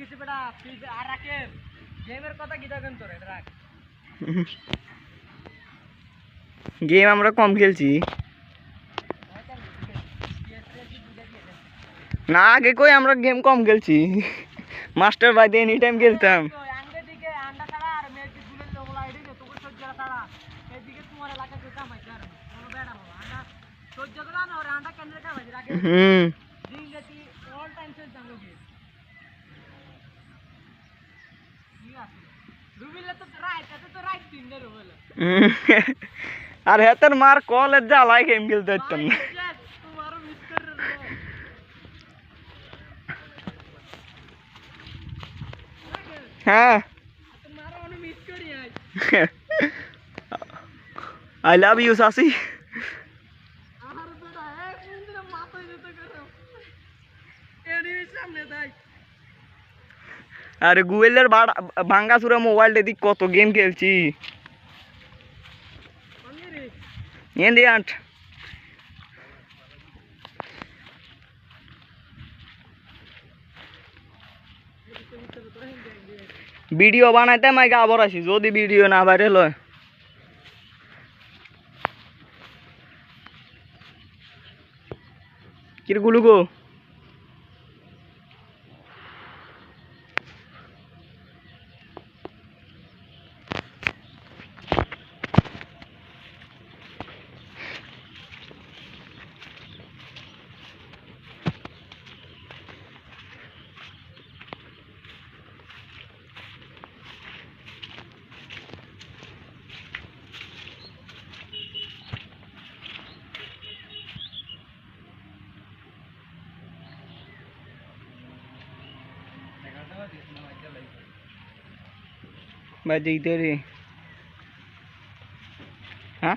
গেছে বেটা আর রাখে গেমের কথা কি দেখেন তোর? রাখ। গেম আমরা কম খেলছি। না আগে কই আমরা গেম কম খেলছি। মাস্টার বাইতে এনি টাইম খেলতাম তো আর হেতের মার কলের জ্বালায় গেম খেলতে পারতাম না তোমারও মিস করে রে হ্যাঁ তোমারও আমি মিস করি আজ আই লাভ ইউ সাসি আর বেটা এক মিনিটের মাথায় দিতে করো এর সামনে তাই আরে গুগলের ভাঙ্গা চুরা মোবাইলটা দিক কত গেম খেলছি। এন্দি ভিডিও বানাইতে মাইকে গাবর আসি যদি ভিডিও না বাইরে লয় কিরগুলো গো बाजी इधर ही। हाँ?